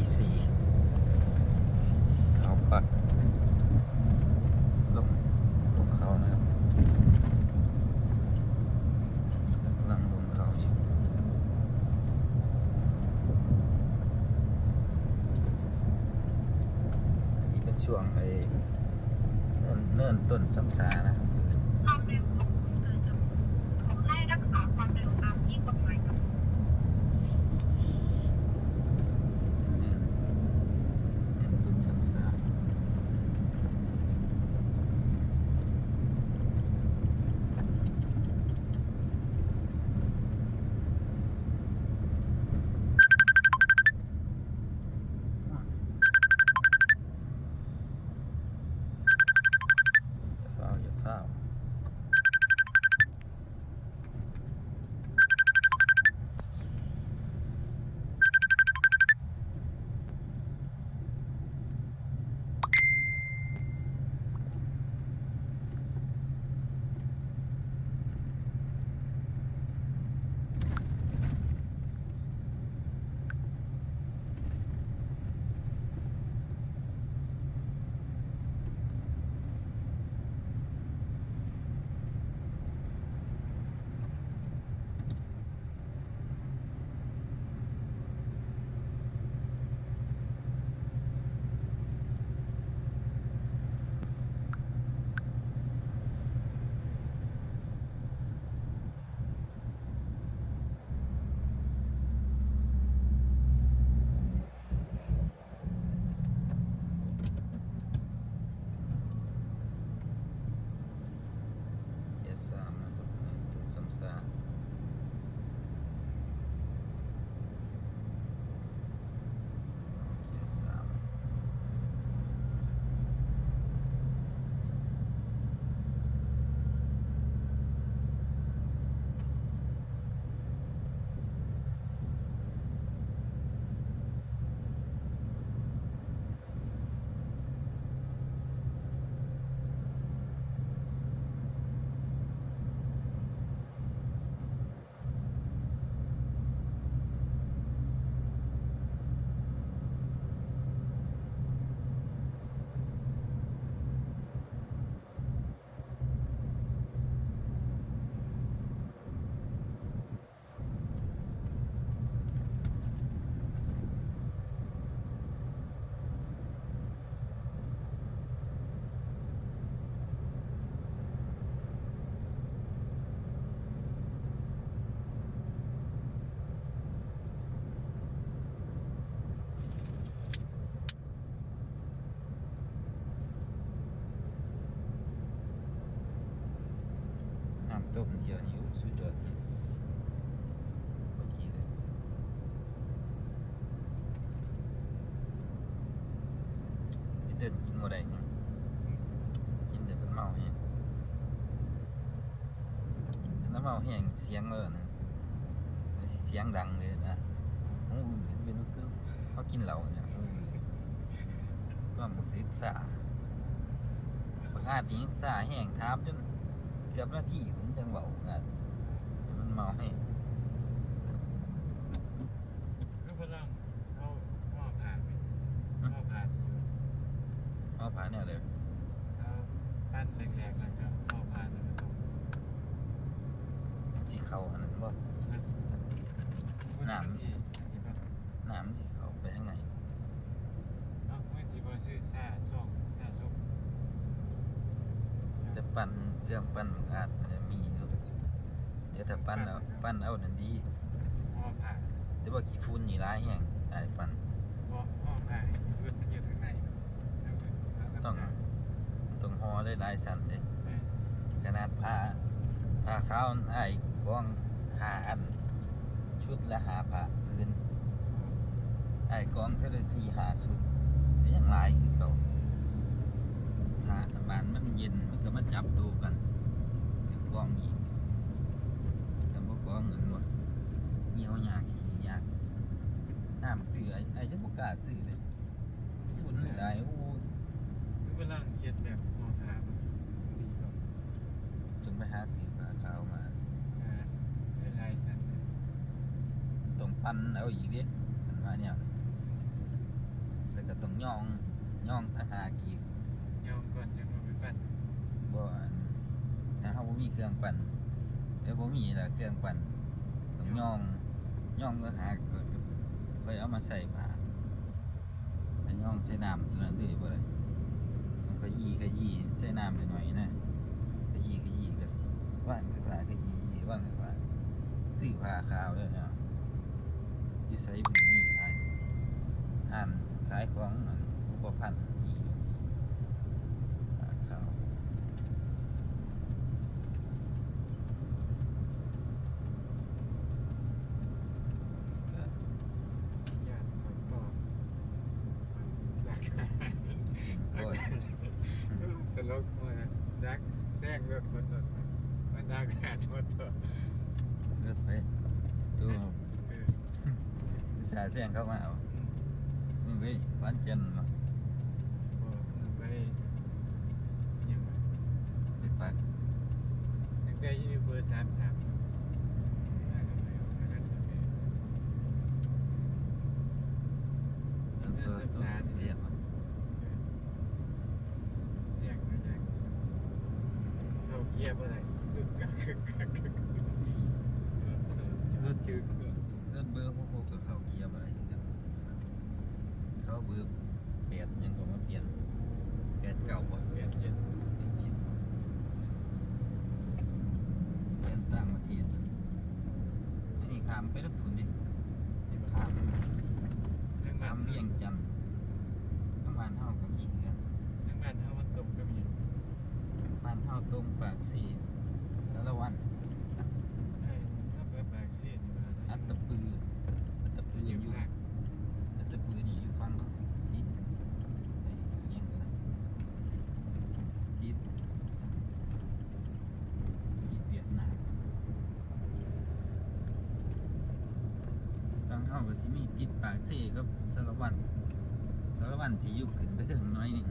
ที่สี่เขาปักลงลงเขานะครับกำลังลงเขาอยู่นนี้เป็นช่วงไอ้เนินเนินต้นสำสานะครับ มาแห้งเสียงเลยนะเสียงดังเลยนะหูอื่นเป็นลูกครึ่งเขากินเหล้าเนี่ยหูอื่นก็มุสิกษาบางอาทิตย์ษาแห้งทามจนเกือบหน้าที่ผมจังเบางานมันเมาให้ ก็พลังเข้าหม้อผ่านหม้อผ่านอยู่ เมาผ่านเนี่ยเลย เอาปั้นแรกๆนะครับหม้อผ่านแล้วก็ต้อง สีเขาอันนั้นบ่ น้ำที่ที่แบบน้ำเขาไปข้างในเนาะไม่สิบ่ซื้อซ่าซองซ่าซุปแต่ปั้นเครื่องปั้นมันอาจจะมีอยู่เดี๋ยวถ้าปั้นเอาปั้นเอานั่นดีหม้อผ่าแต่ว่าขี้ฝุ่นนี่ร้ายแห้งไอ้ปั้นหม้อหม้อผ่านฟืนมันอยู่ข้างในต้องต้องห่อได้หลายสันเลยขนาดผ้าผ้าขาวไอ้กองหาอัน ชุดละหาผ้าพื้นไอ้กองเท่าไรสี่หาชุดยังหลายคือเก่าถ้าบานมันเย็นมันก็มาจับดูกันเดี๋ยวกล้องอีกแต่บ่กล้องเหมือนหมดเหี่ยวยากขี้ยากน้ำซื้อไอ้ไอ้จะบ่กล้าซื้อเลยฝุ่นหลายๆโอ้ยคือพลังเฮ็ดแบบหม้อผ่านมันดีกว่าจงไปหาซื้อผ้าขาวมา อ่าหลายๆชั้นเลย ต้อง ปั้นเอาอีกเดิมันว่าเนี่ยแล้วก็ต้องย่องย่องทหารอีกยอมก่อนจังมาไปปั่นบ่อันถ้าเฮาบ่มีเครื่องปั่นแล้วบ่มีล่ะเครื่องปั่นต้องย่องย่องทหารก็ค่อยเอามาใส่ผ้าไปย่องใส่น้ำเท่านั้นเลยบ่ได้มันก็ยีก็ยีใส่น้ำหน่อยๆนะก็ยีก็ยีก็ว่างเสื้อผ้าก็ยียีว่างเสื้อผ้าซื้อผ้าขาวเด้อเนาะ อยู่ไสบ่มีขายห่านขายของอันอุปภัณฑ์มีอยู่ผ้าขาวก็ญาติเขาต่อดักโอ้ยตลกเลยดักแซงรถคนรถมันดักหาชนต่อรถไฟตู้ สาเสียงเข้ามาเอามึงไปขวานเจนมาบอกมันไปยังไงไปปักตั้งแต่อยูเบอร์สามสามแล้วก็ไปแล้วก็สมัยต้นตัวสุดเรียบมาเสียงมันยังเราเกียร์อะไรคึกกักคึกกักคึกกักรถจืดรถเบ อร์พวกพวกกับเขาเกียร์อะไรกันเขาเบอร์เปลี่ยนยังก็มาเปลี่ยนเปลี่ยนเก่าบ่เปลี่ยนเจ็ดเป็นจิตเปลี่ยนต่างประเทศอันนี้ขามไปแล้วคุณดิขามเรื่องขามบ้านเวียงจันทน์ประมาณเท่ากับยี่กันเรื่องบ้านเฮามันตกก็มีบ้านเท่าตรงปากสีสารวันใช่ถ้าไปปากเสียนี่มาอัตตปืออัตตปือ อ อยู่ ยู่ ภาค อัตตปือนี่อยู่ฟังเนาะติดไอ้เลี้ยงเลยติดติดเวียดนามบางเท่าก็ สิมีติดปากเสกับสารวันสารวันที่อยู่ขึ้นไปถึงน้อยหนึ่ง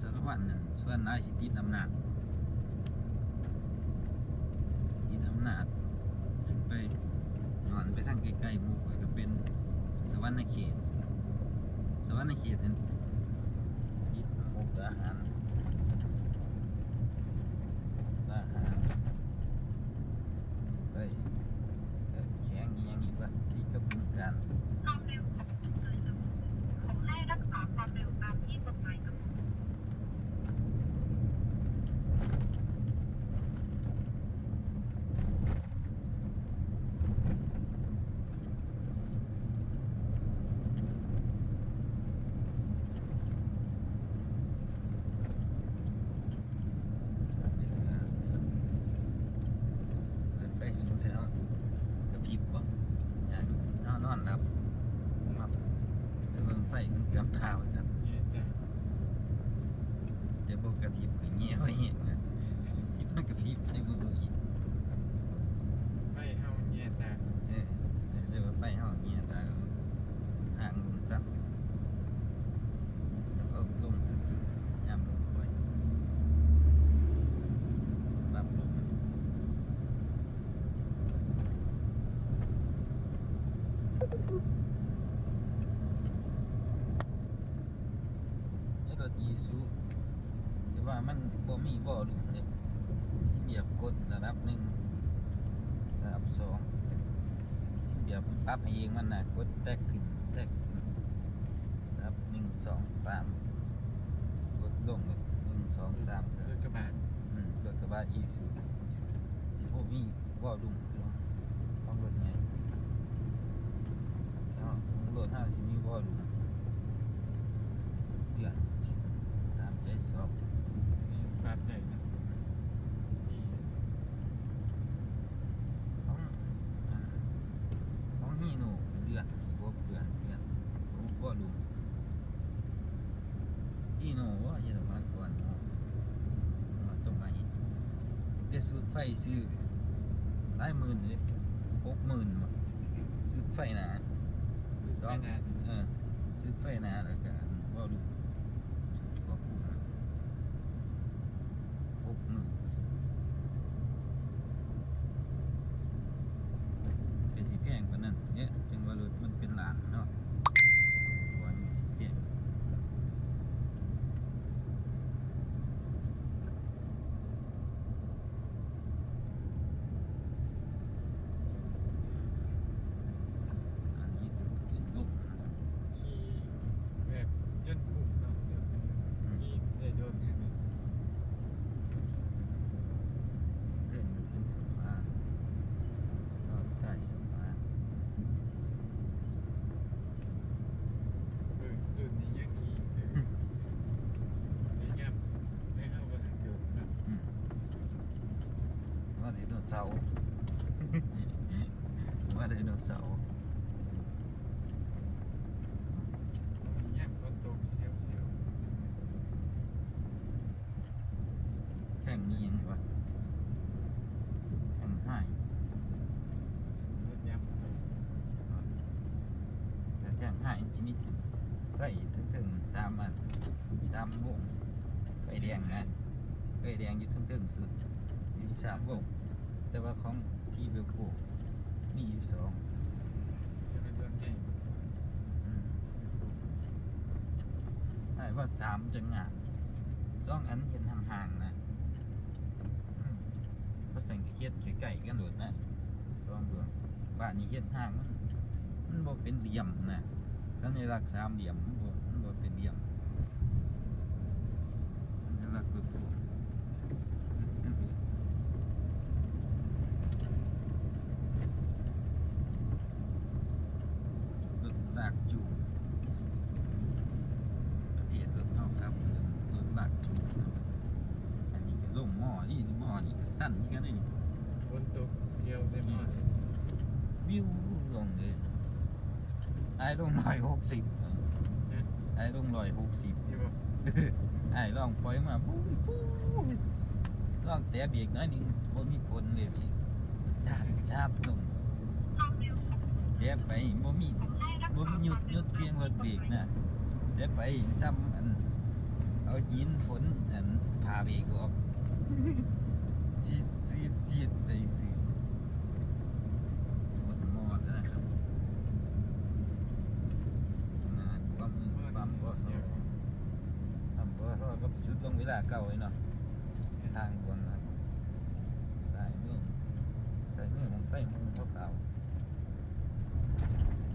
สารวันนั่นส่วนนายสิติดอำนาจติดอำนาจขึ้นไปย้อนไปทางใกล้ๆมู่ข้อก็เป็นสวรรณเขตสวรรณเขตนั่นติดมุกดาหารทหารไปเอ่อแข่งอีหยังอีกว่าติดกับบึงการ ความเร็วของผู้โดยสารขอให้รักษาความเร็วตามที่กฎหมายกำหนด เปิดไฟสูงเสียแล้วกระพริบบ่อย่าดูเอานอนหลับมับไปเบิ่งไฟมันเกือบเท้าสัก เนี่ยจ้ะ แต่บ่กระพริบก็เงี้ยไว้เงี้ยนะที่มันกระพริบใส่มืออีก ไฟเฮาเนี่ยตา เออเดี๋ยวว่าไฟเฮาเงี้ยตาห่างลงสักแล้วก็ลงสุดๆยามลงค่อยปรับลง ไอ้ รถยีซูแต่ว่ามันบ่มีบ่อลุมเนี่ยสิเบียบกดระดับหนึ่งระดับสองสิเบียบปรับให้เองมันน่ะกดแตกขึ้นแตกขึ้นระดับหนึ่งสองสามกดลงเลยหนึ่งสองสามก็รถกระบะอืมรถกระบะอีซูสิบ่มีบ่อลุมคือของรถไงแล้วของ รถห้าสิมีบ่อลุมเดือนตามใจสอบนี่ปรับได้นะนี่ของอันของฮีโน่เลือดอีกบเลือดเลือดรูปว่าลุมฮีโน่ว่าเยอรมันก่อนเนาะมาตรงไหนเดี๋ยวสูตรไฟซื้อหลายหมื่นเลยหกหมื่นมาสูตรไฟนา คือสอไม่งนานเออสูตรไฟหนาแล้วก็ว่าลุมว่าพูดนะหกหมื่น เป็นสีแพงกว่านั้นเนี่ยจังว่ารถมันเป็นหลานเนาะกว่านี้สิแพง เสาร์ ว่าไดโนเสาร์ แย่งคนตกเสียวเสียว แท่งนี้ยังวะแท่งห้ายรถย้ำแต่แท่งห้ชิมีไฟถึงถึงสามอันสามวงไฟแดงนะไฟแดงอยู่ถึงถึงสุดมีสามวงแต่ว่าของที่เบลโกมีอยู่สองใช่ว่าสามจังงามสองอันเห็นห่างๆนะอืมเพราะสังเกตไก่ๆกันหลุดนะลองดูบ้านนี้เฮ็ดห้างมันมันบ่เป็นเหลี่ยมนะสัญลักษณ์สามเหลี่ยมมันบ่มันบ่เป็นเหลี่ยมสัญลักษณ์คือนั่นเองรถลากจูงประเภทรถเฮาครับรถลากจูงครับอันนี้ก็ลงหม้อนี่หม้อนี่ก็สั้นนี่กันนี่ คนตกเสียวเสียวมาก วิวลงเลยไอ้ลงร้อยหกสิบไอ้ลงร้อยหกสิบที่บอกไอ้ลองปล่อยมาปุ๊บปุ๊บลองแตะเบรกหน้อยหนึงบ่มีผลเลยพี่จาบจาบลงความเร็วของแตะไปบ่มีคนให้รักบ่ษามีหยุควาดมหยุดเพียงรถเบรกนะแตะไปซ้ำอันเอาหินฝนอันพาเบรกออกซีดซีดซีดไปสิหมดหมดแล้วนะครับงานความมือความบ่ เสียว ทำบ่เพราะก็จุด ลงเวลาเก่าเลยเนาะทางบนครับสายมือสายมือของไฟมุงเขาขาวๆ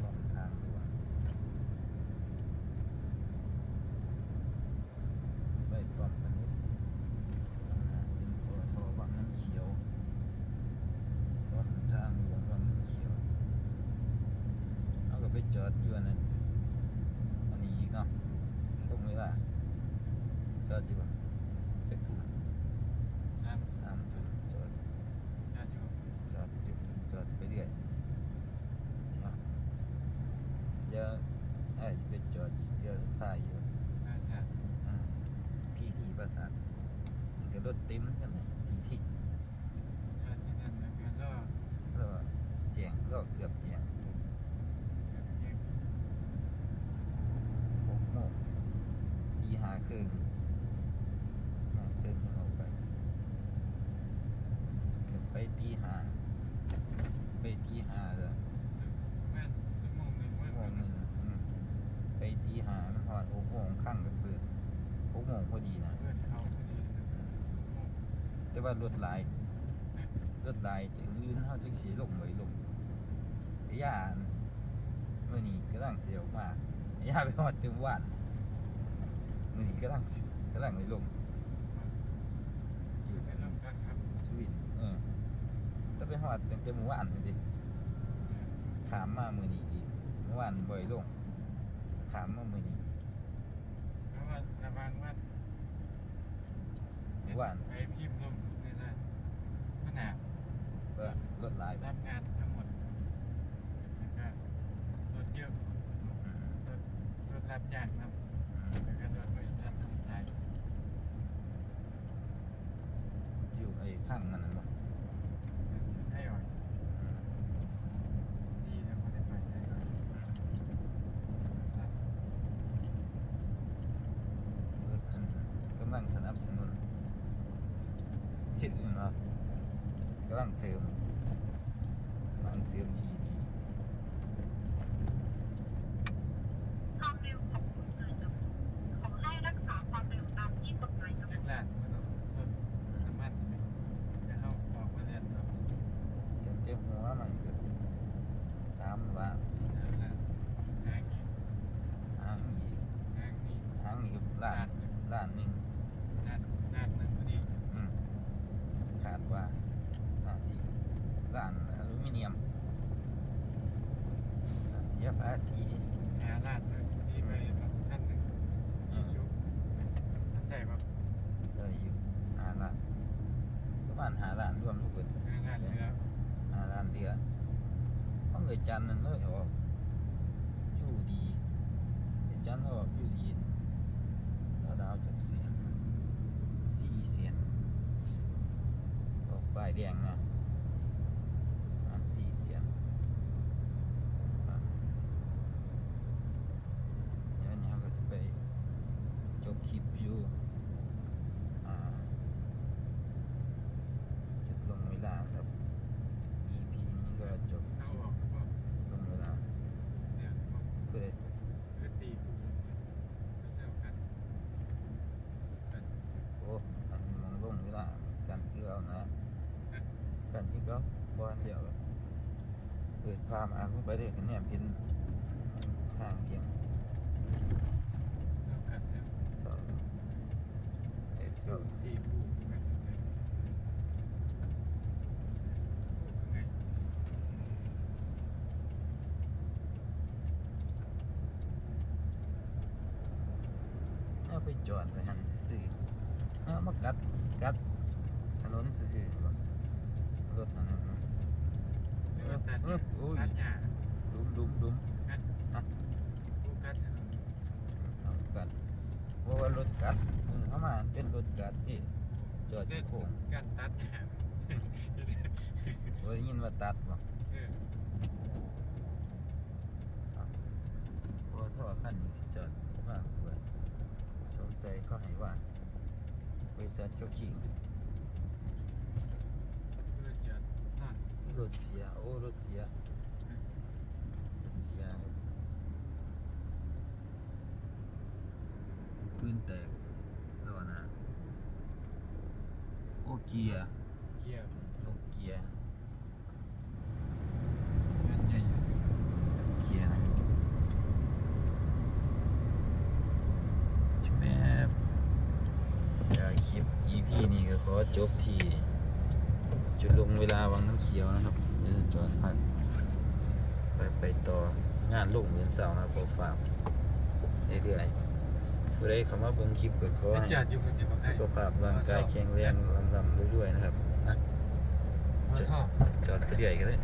ของทางด่วนไฟปลอมกันนี้เป็นตัวทอวังน้ำเขียวรถทางหลวงวังน้ำเขียวเอาก็ไปจอดอยู่อันนั้นอันนี้อีกเนาะตรงเวลา จอดอยู่บ่จะถูก สาม สามจุดจอด ห้าจุด จอดหยุดจอดไปเรื่อยเสียเดี๋ยวไอ้จะไปจอดอีกเดี๋ยวสุดท้ายอยู่ ห้าชาติ อ่าพี่ที่ประสาทนี่ก็รถเต็มกันเลยพี่ที่ ชาติที่นั่นแล้วก็ แล้วก็แจงก็เกือบแจง แบบเจ๊ง หกโมงตีหาครึ่งหาครึ่งยังออกไปเกือบไปตี หาไปตีหาเลยซึ่งแม่นซึ่งโมงหนึ่งชั่เมื่วโมงหนึ่งอืมไปตีหามันหอดหกโมงข้างกับเปิดหกโมงพอดีนะ เพื่อนเขาพอดีแต่ว่ารถหลายรถหลายจากอื่นเขาจะสีลงไว้ลงไอ้ย่านเมื่อนี้กำลังเสียออกมาไอ้ย่าไปหอดเต็มวันเมื่อนี้กำลังสิกำลังไปลงอยู่ เป็นลำกันครับ สวิตเออแต่ ไปหอดตั้งแต่เมื่อวานเลยดิขามมาเมื่อนี้อีกเมื่อวานบ่อยลงขามมาเมื่อนี้อีกเพราะว่าระวังว่าเมื่อวานไปพิมพ์ลงในนั้นมันหนาก็รถหลายรับงานทั้งหมดแล้วก็รถเยอะอืมรถรถรับจ้างนะอืม แล้วก็รถบริษัททำใจ อยู่ไอ้ข้างนั่นน่ะบ่ ให้อ่อยดีนะพอได้ไปได้อ่อย รถอันกำลั งสนับสนุนเฮ็ดอื่นเนาะกำลังเสริมกำลังเสริมทีดี ความเร็วของคุณเกินจำกัดขอให้รักษาความเร็วตามที่กฎหมายกำหน เช็ ด คลาดมันต้องรถน้ำมันจะเข้าออกมาเรียนครับ เต็มเต็มหัวมันก็สามล้าน น้ำลาดทางนี้ หางอีก ทางนี้ หางอีกล้านล้านหนึง นาดนาดหนึ่งพอดี อืมขาดว่าน่าสิล้านอลูมิเนียมน่าเสียภาษีหาลาดเลยพอดีไปแบบขั้นหนึ่งยี่ชุบได้ปะได้อยู่ห้าล้านประมาณมาณหาล้านรวมทุกเบิดงานเนื้อหาล้านเรือเพราะเงยจันทร์นั่นเลยออกอยู่ดีเงยจันทร์ออกอยู่ดีแล้วดาวจากเสียนสี่เสียนออกป้ายแดงนะประมาณสี่เสียนอะเดี๋ยวนี้เราก็จะไปจบคลิปอยู่อ่าจุดลงเวลาครับ EP นี้ก็จบ เอา คลิป ออกก็บอก ลงเวลา เนี่ยบอก เพื่อ เพื่อตีคู่ก็เซลกันกัน โอ้อันนี้มันลงเวลาการเกลือเอานะการที่ก็บอลเดียวเปิดพามาขึ้น ไปได้คะแนนเป็นทางเพียงเซลกันเนี่ยสองเอ็กเซลตีคู่กันเลยไงเอาไปจอดไปหันซื่อๆเอามากัดกัดถนนซื่อๆบ่รถอันนั้น อตัดเออโอ้ยตัดหญ้าดุมดุมดุมคู่กัดถนนเอากัดเพราะว่ารถกัดมือเข้ามาเป็นรถกัดที่จอดอยู่โค้งการตัดหญ้าว่าได้ยินว่าตัดบ่เออเพราะว่าถ้าว่าคันนี้จอดว่างเปิดสงสัยเขาให้ว่างบริษัทเขาขิง เพื่อจะนั่น รถเสีย โอ้ รถเสีย รถเสียครับปืนแตกแล้วนะ โอ้เกียร์เกียร์โอ้เกียร์เงินใหญ่อยู่เกียร์นะแม่อยากคลิป EP นี้ก็ขอจบที่ จุดลงเวลาวังน้ำเขียวนะครับเดี๋ยวจะจอดพักไปไปต่องานลงเหมือนเสาร์นะครับผมฝากเรื่อยๆผู้ใดเข้ามาเบิ่งคลิปก็ขอเป็นให้จัดอยู่คนจะมาให้สุขภาพร่างกายแข็งแรงลำลำด้วยๆนะครับนะมาท่อจอดไปเรื่อยก็ได้